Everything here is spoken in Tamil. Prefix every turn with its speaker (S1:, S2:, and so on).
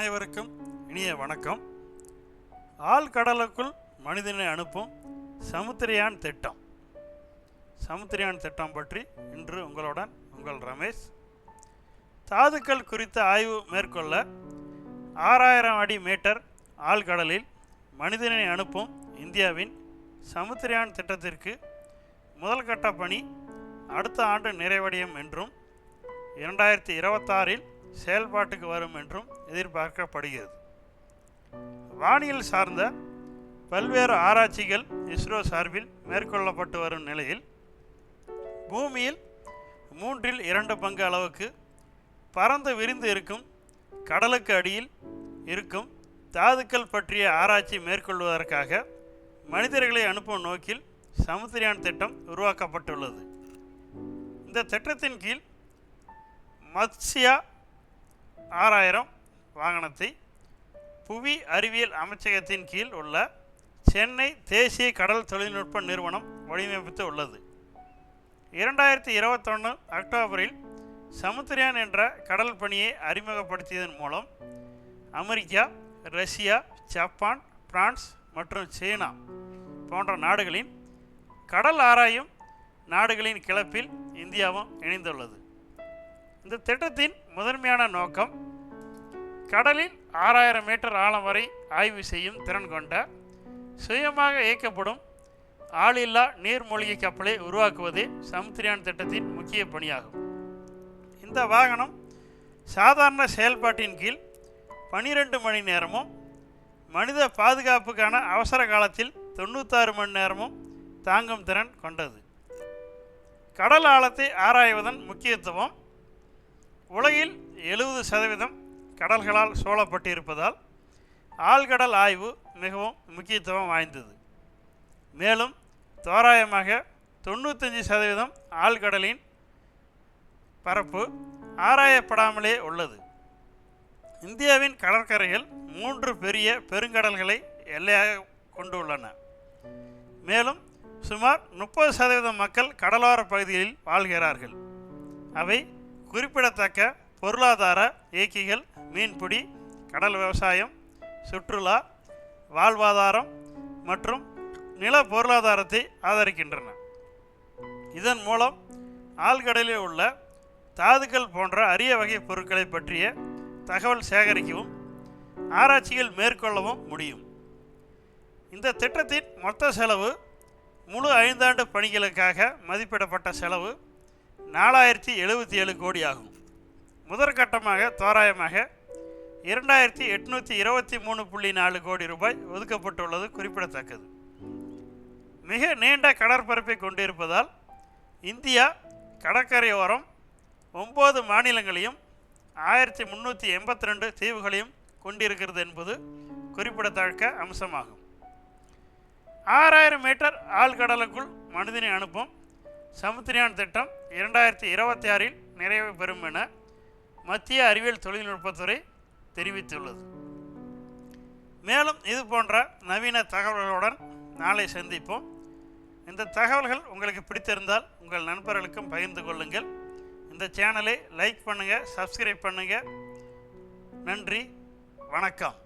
S1: அனைவருக்கும் இனிய வணக்கம். ஆழ்கடலுக்குள் மனிதனை அனுப்பும் சமுத்திரயான் திட்டம். சமுத்திரயான் திட்டம் பற்றி இன்று உங்களுடன் உங்கள் ரமேஷ். தாதுக்கள் குறித்த ஆய்வு மேற்கொள்ள ஆறாயிரம் அடி மீட்டர் ஆழ்கடலில் மனிதனை அனுப்பும் இந்தியாவின் சமுத்திரயான் திட்டத்திற்கு முதல் கட்ட பணி அடுத்த ஆண்டு நிறைவடையும் என்றும் இரண்டாயிரத்தி இருபத்தாறில் செயல்பாட்டுக்கு வரும் என்றும் எதிர்பார்க்கப்படுகிறது. வானியல் சார்ந்த பல்வேறு ஆராய்ச்சிகள் இஸ்ரோ சார்பில் மேற்கொள்ளப்பட்டு வரும் நிலையில் பூமியில் மூன்றில் இரண்டு பங்கு அளவுக்கு பறந்து விரிந்து இருக்கும் கடலுக்கு அடியில் இருக்கும் தாதுக்கள் பற்றிய ஆராய்ச்சி மேற்கொள்வதற்காக மனிதர்களை அனுப்பும் நோக்கில் சமுத்திரியான் திட்டம் உருவாக்கப்பட்டுள்ளது. இந்த திட்டத்தின் கீழ் மத்ஸ்யா ஆறாயிரம் வாகனத்தை புவி அறிவியல் அமைச்சகத்தின் கீழ் உள்ள சென்னை தேசிய கடல் தொழில்நுட்ப நிறுவனம் வடிவமைத்து உள்ளது. இரண்டாயிரத்தி இருபத்தொன்று அக்டோபரில் சமுத்திரயான் என்ற கடல் பணியை அறிமுகப்படுத்தியதன் மூலம் அமெரிக்கா ரஷ்யா ஜப்பான் பிரான்ஸ் மற்றும் சீனா போன்ற நாடுகளின் கடல் ஆராயும் நாடுகளின் கிளப்பில் இந்தியாவும் இணைந்துள்ளது. இந்த திட்டத்தின் முதன்மையான நோக்கம் கடலில் ஆறாயிரம் மீட்டர் ஆழம் வரை ஆய்வு செய்யும் திறன் கொண்ட சுயமாக இயக்கப்படும் ஆளில்லா நீர்மூழ்கி கப்பலை உருவாக்குவதே சமுத்திரியான் திட்டத்தின் முக்கிய பணியாகும். இந்த வாகனம் சாதாரண செயல்பாட்டின் கீழ் பனிரெண்டு மணி நேரமும் மனித பாதுகாப்புக்கான அவசர காலத்தில் தொண்ணூத்தாறு மணி நேரமும் தாங்கும் திறன் கொண்டது. கடல் ஆழத்தை ஆராய்வதன் முக்கியத்துவம் உலகில் எழுபது சதவீதம் கடல்களால் சூழப்பட்டிருப்பதால் ஆழ்கடல் ஆய்வு மிகவும் முக்கியத்துவம் வாய்ந்தது. மேலும் தோராயமாக தொண்ணூத்தஞ்சு சதவீதம் ஆழ்கடலின் பரப்பு ஆராயப்படாமலே உள்ளது. இந்தியாவின் கடற்கரைகள் மூன்று பெரிய பெருங்கடல்களை எல்லையாக கொண்டுள்ளன. மேலும் சுமார் முப்பது சதவீதம் மக்கள் கடலோர பகுதிகளில் வாழ்கிறார்கள். அவை குறிப்பிடத்தக்க பொருளாதார இயக்கிகள் மீன்பிடி கடல் விவசாயம் சுற்றுலா வாழ்வாதாரம் மற்றும் நில பொருளாதாரத்தை ஆதரிக்கின்றன. இதன் மூலம் ஆழ்கடலில் உள்ள தாதுக்கள் போன்ற அரிய வகை பொருட்களை பற்றிய தகவல் சேகரிக்கவும் ஆராய்ச்சிகள் மேற்கொள்ளவும் முடியும். இந்த திட்டத்தின் மொத்த செலவு முழு ஐந்தாண்டு பணிகளுக்காக மதிப்பிடப்பட்ட செலவு நாலாயிரத்தி எழுபத்தி ஏழு கோடி ஆகும் முதற்கட்டமாக தோராயமாக இரண்டாயிரத்தி எட்நூற்றி இருபத்தி மூணு புள்ளி நாலு கோடி ரூபாய் ஒதுக்கப்பட்டுள்ளது குறிப்பிடத்தக்கது. மிக நீண்ட கடற்பரப்பை கொண்டிருப்பதால் இந்தியா கடற்கரையோரம் ஒம்பது மாநிலங்களையும் ஆயிரத்தி முந்நூற்றி எண்பத்தி ரெண்டு தீவுகளையும் கொண்டிருக்கிறது என்பது குறிப்பிடத்தக்க அம்சமாகும். ஆறாயிரம் மீட்டர் ஆழ்கடலுக்குள் மனிதனை அனுப்பும் சமுத்திரியான் திட்டம் இரண்டாயிரத்தி இருபத்தி ஆறில் நிறைவு பெறும் என மத்திய அறிவியல் தொழில்நுட்பத்துறை தெரிவித்துள்ளது. மேலும் இது போன்ற நவீன தகவல்களுடன் நாளை சந்திப்போம். இந்த தகவல்கள் உங்களுக்கு பிடித்திருந்தால் உங்கள் நண்பர்களுக்கும் பகிர்ந்து கொள்ளுங்கள். இந்த சேனலை லைக் பண்ணுங்கள் சப்ஸ்கிரைப் பண்ணுங்கள் நன்றி வணக்கம்.